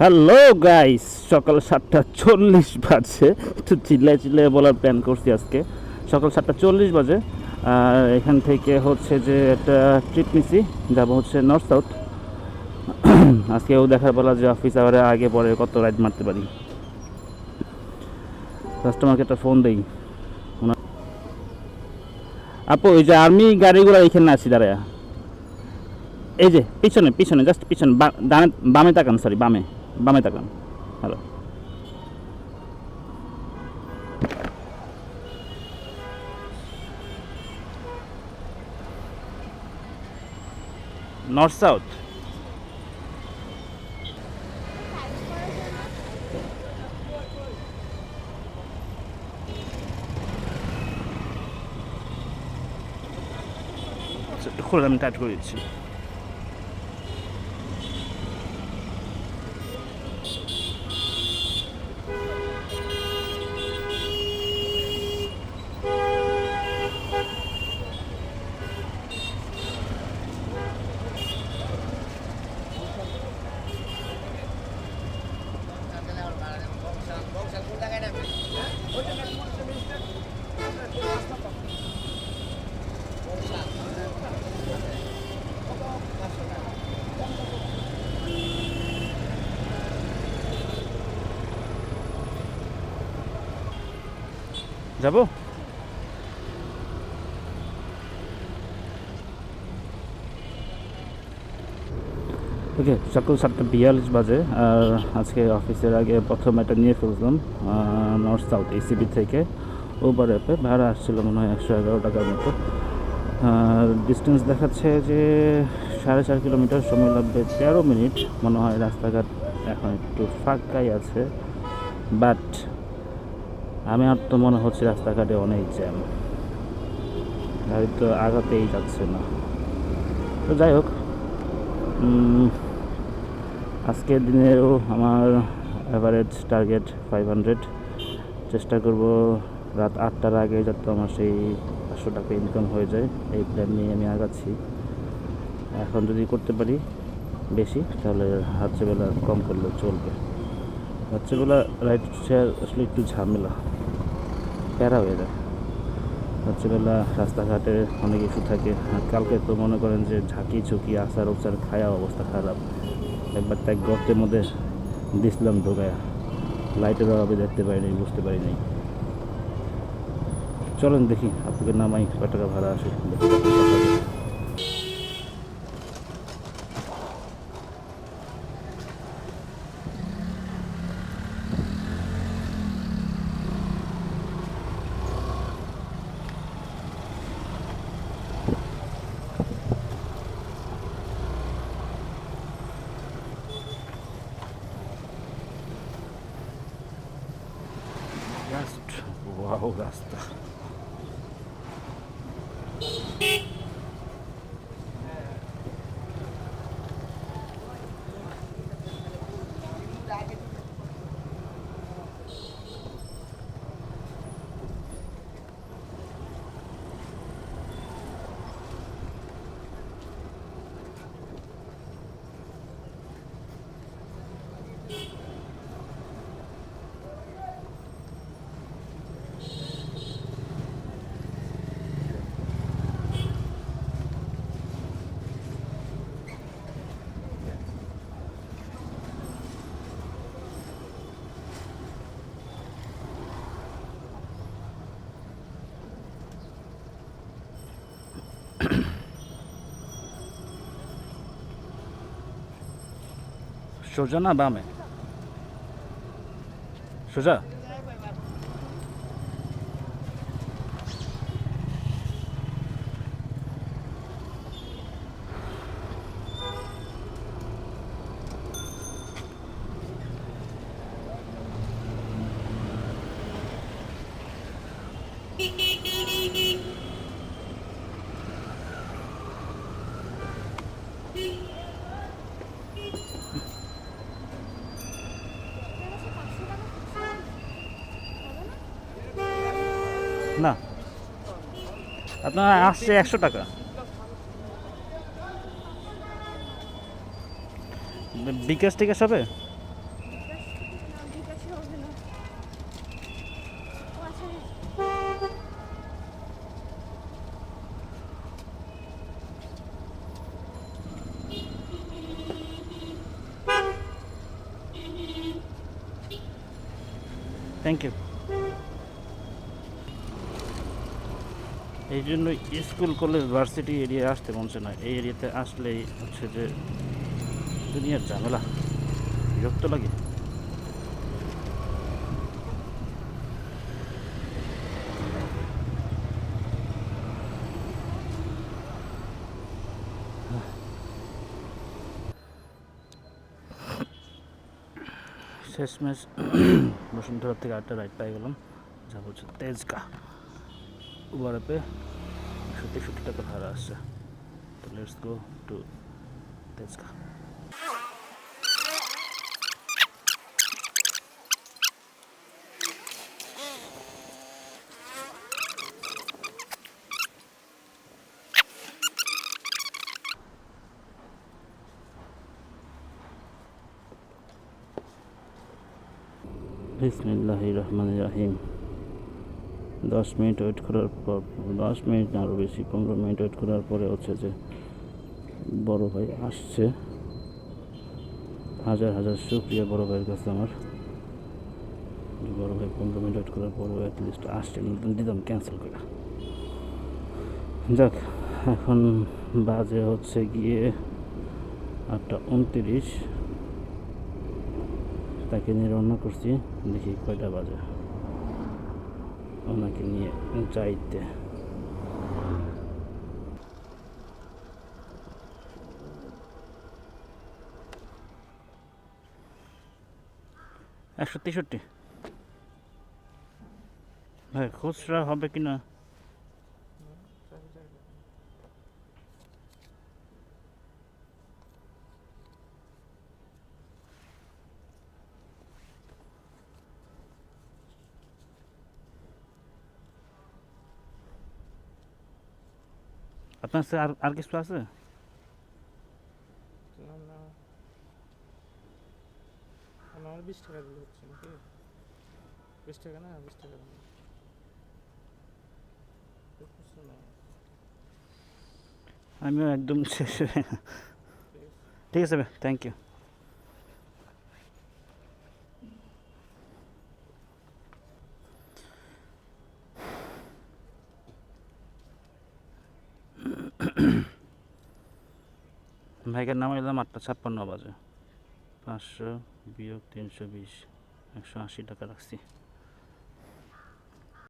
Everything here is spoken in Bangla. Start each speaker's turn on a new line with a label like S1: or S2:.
S1: হ্যালো গাইস সকাল সাতটা চল্লিশ বাজে। একটু চিল্লাই চিল্লাই বলার প্ল্যান করছি আজকে। সকাল সাতটা চল্লিশ বাজে। এখান থেকে হচ্ছে যে একটা ট্রিপ নিছি। যাব হচ্ছে নর্থ সাউথ আজকেও দেখার বলা যে অফিস আওয়ারে আগে পরে কত রাইড মারতে পারি। কাস্টমারকে একটা ফোন দেই। আপু ওই যে আর্মি গাড়িগুলো এখানে আছি, দাঁড়ায়। এই যে, পিছনে পিছনে জাস্ট পিছনে বামে তাকান সরি বামে। বামে তাকান। হ্যালো। North south. খুলে আমি টাইট করে দিচ্ছি। Thank you. যাব? ওকে সকাল সাতটা বিয়াল্লিশ বাজে, আর আজকে অফিসের আগে প্রথম এটা নিয়ে ফেলছিলাম নর্থ সাউথ এসিবি থেকে ওবার অ্যাপে ভাড়া আসছিল মনে হয় একশো এগারো টাকার মতো। আর ডিস্টেন্স দেখাচ্ছে যে সাড়ে চার কিলোমিটার সময় লাগবে তেরো মিনিট। মনে হয় রাস্তাঘাট এখন একটু ফাঁকাই আছে বাট আমি আর তো মনে হচ্ছে রাস্তাঘাটে অনেক জ্যাম। গাড়ি তো আগাতেই যাচ্ছে না। তো যাই হোক আজকের দিনেও আমার অ্যাভারেজ টার্গেট ফাইভ হান্ড্রেড চেষ্টা করব রাত আটটার আগে যাতে আমার সেই পাঁচশো টাকা ইনকাম হয়ে যায়। এই প্ল্যান নিয়ে আমি আগাচ্ছি। এখন যদি করতে পারি বেশি, তাহলে রাত্রেবেলা কম করলে চলবে। রাত্রেবেলা রাইড শেয়ার আসলে একটু ঝামেলা। প্যারা হয়ে যায়। রাত্রিবেলা রাস্তাঘাটে অনেক ইস্যু থাকে। আর কালকে তো মনে করেন যে ঝাঁকি, ঝুঁকি, আসার ওসার খায়া অবস্থা খারাপ। একবার তাই গর্তের মধ্যে দিছিলাম ঢোকায়। লাইটের অভাবে দেখতে পারিনি বুঝতে পারি নাই চলেন দেখি, আপনাকে নামাই কয় টাকা ভাড়া আসে দেখি কত টাকা হবে। জাস্ট ওয়াও রাস্তা সোজা না বামে? সোজা? না। আপনার আসছে একশো টাকা। বিকাশ টিকাশ হবে? Thank you. এই জন্য স্কুল, কলেজ, ভার্সিটি এরিয়া আসতে মনছে না। এই এরিয়াতে আসলেই হচ্ছে যে দুনিয়ার ঝামেলা। বিরক্ত লাগে। শেষমেশ বসুন্ধরা থেকে আটটা রাইড পাই গেলাম। যা বলছে তেজকা উবার অ্যাপে একশো তেষট্টি টাকা ভাড়া আসছে। তো লেটস গো টু তেজকা বিসমিল্লাহ রহমান রাহিম। দশ মিনিট ওয়েট করার পর, দশ মিনিট আরও বেশি, পনেরো মিনিট ওয়েট করার পরে হচ্ছে যে বড় ভাই আসছে। হাজার হাজার শুক্রিয়া বড় ভাইয়ের কাছে আমার। বড় ভাই পনেরো মিনিট ওয়েট করার পরে অ্যাটলিস্ট আসছে দিতাম ক্যান্সেল করে। যাক, এখন বাজে হচ্ছে গিয়ে আটটা উনতিরিশ। তাকে নিয়ে রওনা করছি, দেখি কয়টা বাজে। ওনাকে নিয়ে একশো তেষট্টি। ভাই খুচরা হবে কি না আপনার কাছে আর আর কিছু আছে
S2: না না আমার বিশ টাকা দিলে হচ্ছে নাকি বিশ টাকা না বিশ টাকা দিলে বুঝছ না
S1: আমিও একদম শেষ ঠিক আছে ভাই থ্যাংক ইউ ভাইকে এলাম আটটা ছাপ্পান্ন বাজে। পাঁচশো বিয়োগ তিনশো বিশ একশো আশি টাকা রাখছি।